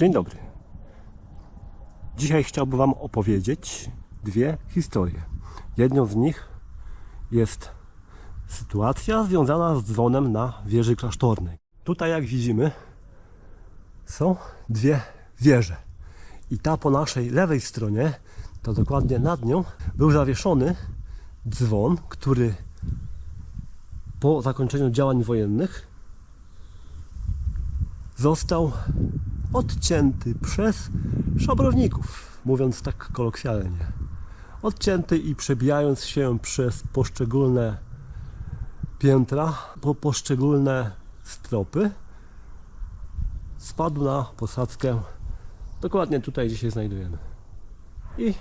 Dzień dobry. Dzisiaj chciałbym Wam opowiedzieć dwie historie. Jedną z nich jest sytuacja związana z dzwonem na wieży klasztornej. Tutaj, jak widzimy, są dwie wieże. I ta po naszej lewej stronie, to dokładnie nad nią, był zawieszony dzwon, który po zakończeniu działań wojennych został odcięty przez szabrowników, mówiąc tak kolokwialnie. Odcięty i przebijając się przez poszczególne piętra, po poszczególne stropy, spadł na posadzkę dokładnie tutaj, gdzie się znajdujemy. I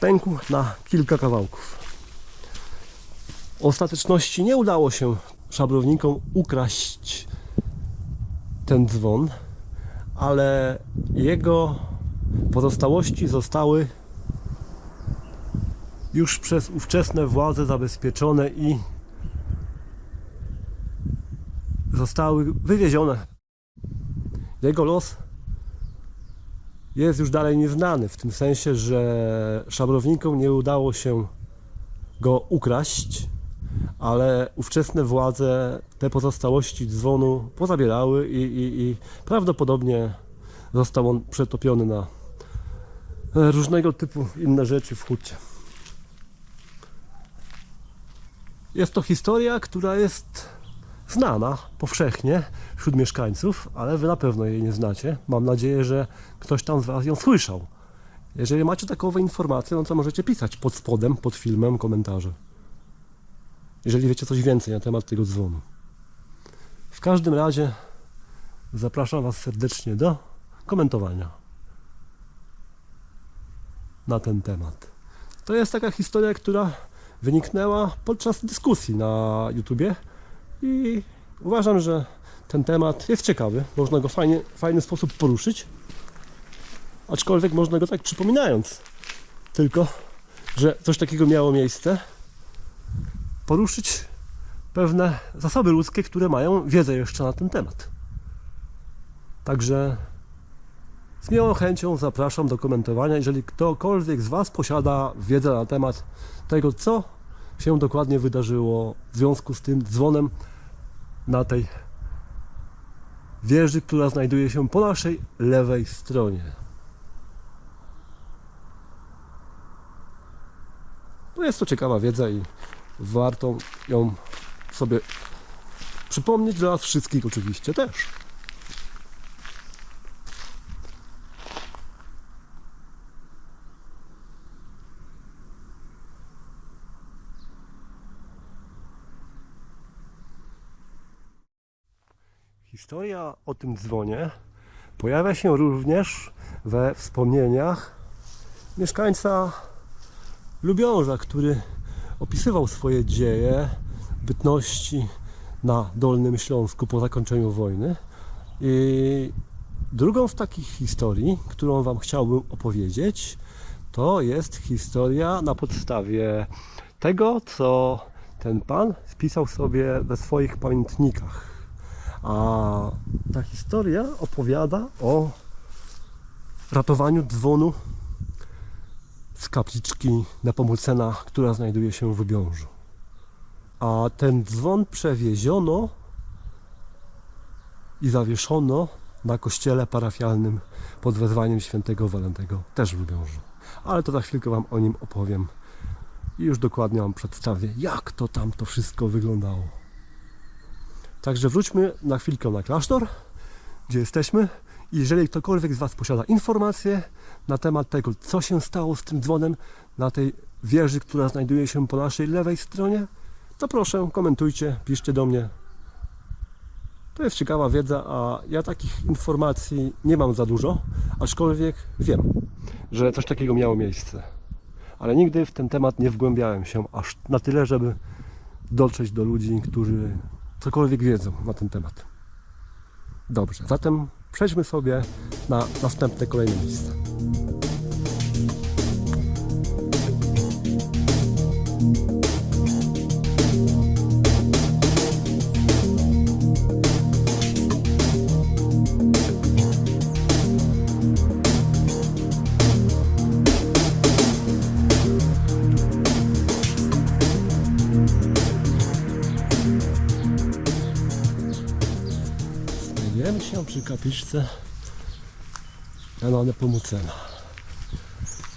pękł na kilka kawałków. W ostateczności nie udało się szabrownikom ukraść ten dzwon, ale jego pozostałości zostały już przez ówczesne władze zabezpieczone i zostały wywiezione. Jego los jest już dalej nieznany, w tym sensie, że szabrownikom nie udało się go ukraść, ale ówczesne władze te pozostałości dzwonu pozabierały i, i, i prawdopodobnie został on przetopiony na różnego typu inne rzeczy w hucie. Jest to historia, która jest znana powszechnie wśród mieszkańców, ale wy na pewno jej nie znacie. Mam nadzieję, że ktoś tam z was ją słyszał. Jeżeli macie takowe informacje, no to możecie pisać pod spodem, pod filmem komentarze jeżeli wiecie coś więcej na temat tego dzwonu. W każdym razie zapraszam Was serdecznie do komentowania na ten temat. To jest taka historia, która wyniknęła podczas dyskusji na YouTubie i uważam, że ten temat jest ciekawy. Można go w fajny sposób poruszyć, aczkolwiek można go tak przypominając tylko, że coś takiego miało miejsce poruszyć pewne zasoby ludzkie, które mają wiedzę jeszcze na ten temat. Także z miłą chęcią zapraszam do komentowania, jeżeli ktokolwiek z Was posiada wiedzę na temat tego, co się dokładnie wydarzyło w związku z tym dzwonem na tej wieży, która znajduje się po naszej lewej stronie. No jest to ciekawa wiedza i warto ją sobie przypomnieć dla nas wszystkich oczywiście też. Historia o tym dzwonie pojawia się również we wspomnieniach mieszkańca Lubiąża, który opisywał swoje dzieje bytności na Dolnym Śląsku po zakończeniu wojny. I drugą z takich historii, którą Wam chciałbym opowiedzieć, to jest historia na podstawie tego, co ten pan spisał sobie we swoich pamiętnikach. A ta historia opowiada o ratowaniu dzwonu z kapliczki Nepomucena, która znajduje się w Wybiążu. A ten dzwon przewieziono i zawieszono na kościele parafialnym pod wezwaniem świętego Walentego, też w Lubiążu. Ale to za chwilkę Wam o nim opowiem i już dokładnie Wam przedstawię, jak to tam to wszystko wyglądało. Także wróćmy na chwilkę na klasztor, gdzie jesteśmy. Jeżeli ktokolwiek z Was posiada informacje na temat tego, co się stało z tym dzwonem na tej wieży, która znajduje się po naszej lewej stronie, to proszę, komentujcie, piszcie do mnie. To jest ciekawa wiedza, a ja takich informacji nie mam za dużo, aczkolwiek wiem, że coś takiego miało miejsce. Ale nigdy w ten temat nie wgłębiałem się aż na tyle, żeby dotrzeć do ludzi, którzy cokolwiek wiedzą na ten temat. Dobrze, zatem przejdźmy sobie na następne kolejne miejsce. Przy kapliczce. Jana Nepomucena,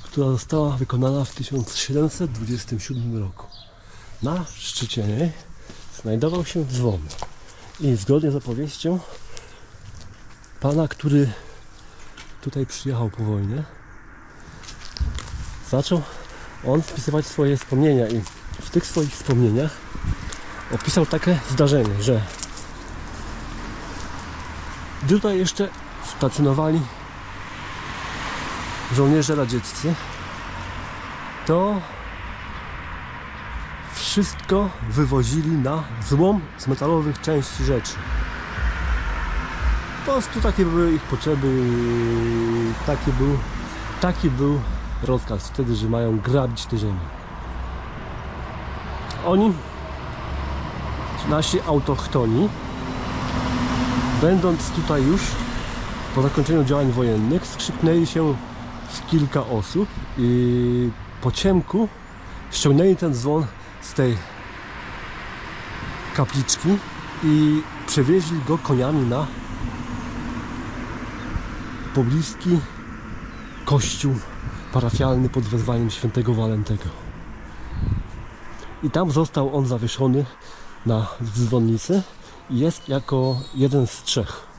która została wykonana w 1727 roku. Na szczycie niej znajdował się dzwon. I zgodnie z opowieścią pana, który tutaj przyjechał po wojnie, zaczął on wpisywać swoje wspomnienia i w tych swoich wspomnieniach opisał takie zdarzenie, że tutaj jeszcze stacjonowali żołnierze radzieccy, to wszystko wywozili na złom z metalowych części rzeczy. Po prostu takie były ich potrzeby, taki był, taki był rozkaz wtedy, że mają grabić tę ziemię. Oni, nasi autochtoni, będąc tutaj już po zakończeniu działań wojennych, skrzyknęli się w kilka osób i po ciemku ściągnęli ten dzwon z tej kapliczki i przewieźli go koniami na pobliski kościół parafialny pod wezwaniem świętego Walentego. I tam został on zawieszony na dzwonnicy jest jako jeden z trzech.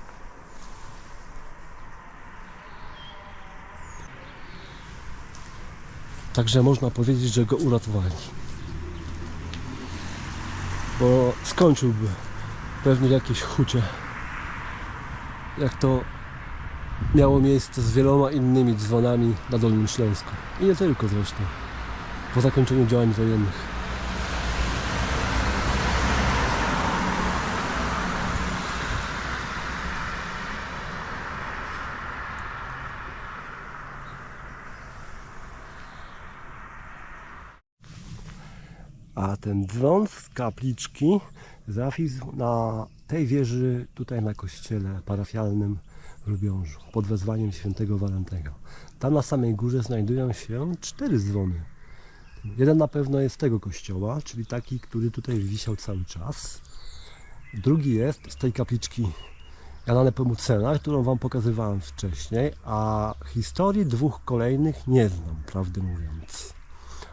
Także można powiedzieć, że go uratowali. Bo skończyłby pewnie w jakiejś hucie. Jak to miało miejsce z wieloma innymi dzwonami na Dolnym Śląsku. I nie tylko zresztą. Po zakończeniu działań wojennych. Ten dzwon z kapliczki zawisł na tej wieży tutaj na kościele parafialnym w Lubiążu pod wezwaniem świętego Walentego. Tam na samej górze znajdują się cztery dzwony. Jeden na pewno jest tego kościoła, czyli taki, który tutaj wisiał cały czas. Drugi jest z tej kapliczki Jana Nepomucena, którą Wam pokazywałem wcześniej, a historii dwóch kolejnych nie znam, prawdę mówiąc.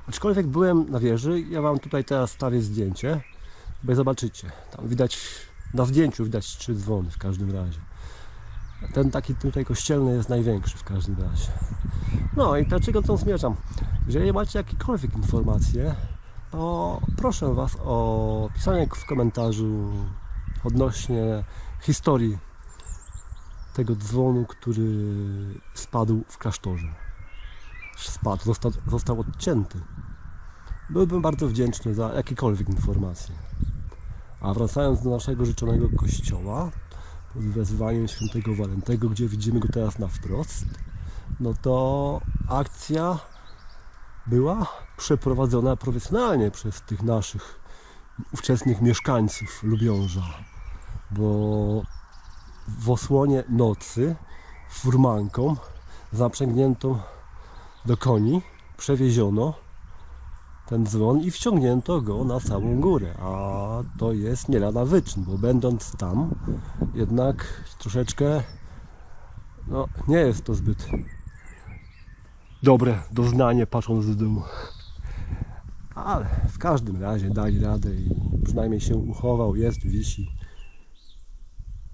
Aczkolwiek byłem na wieży, ja Wam tutaj teraz stawię zdjęcie, bo zobaczycie, tam widać, na zdjęciu widać trzy dzwony w każdym razie. Ten taki tutaj kościelny jest największy w każdym razie. No i dlaczego to zmierzam? Jeżeli macie jakiekolwiek informacje, to proszę Was o pisanie w komentarzu odnośnie historii tego dzwonu, który spadł w klasztorze. Spadł, został, został odcięty. Byłbym bardzo wdzięczny za jakiekolwiek informacje. A wracając do naszego życzonego kościoła, pod wezwaniem świętego Walentego, gdzie widzimy go teraz na wprost, no to akcja była przeprowadzona profesjonalnie przez tych naszych ówczesnych mieszkańców Lubiąża, bo w osłonie nocy furmanką zaprzęgniętą do koni przewieziono ten dzwon i wciągnięto go na samą górę, a to jest nie lada wyczyn, bo będąc tam jednak troszeczkę no nie jest to zbyt dobre doznanie patrząc z dół. Ale w każdym razie dali radę i przynajmniej się uchował, jest, wisi.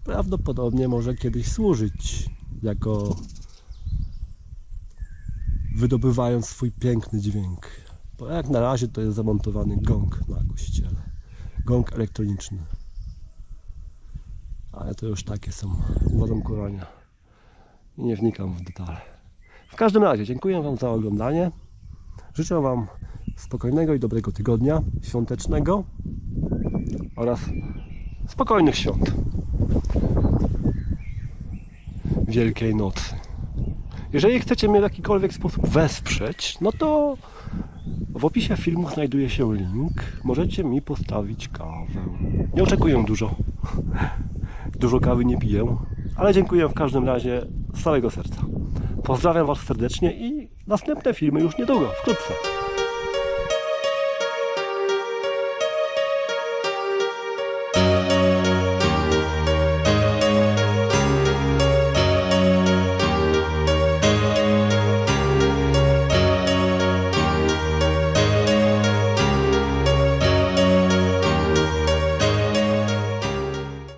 Prawdopodobnie może kiedyś służyć jako wydobywając swój piękny dźwięk. Bo jak na razie to jest zamontowany gong na kościele. Gong elektroniczny. Ale to już takie są uwarunkowania. I nie wnikam w detale. W każdym razie dziękuję Wam za oglądanie. Życzę Wam spokojnego i dobrego tygodnia świątecznego oraz spokojnych świąt. Wielkiej Nocy. Jeżeli chcecie mnie w jakikolwiek sposób wesprzeć, no to w opisie filmu znajduje się link. Możecie mi postawić kawę. Nie oczekuję dużo. Dużo kawy nie piję, ale dziękuję w każdym razie z całego serca. Pozdrawiam Was serdecznie i następne filmy już niedługo, wkrótce.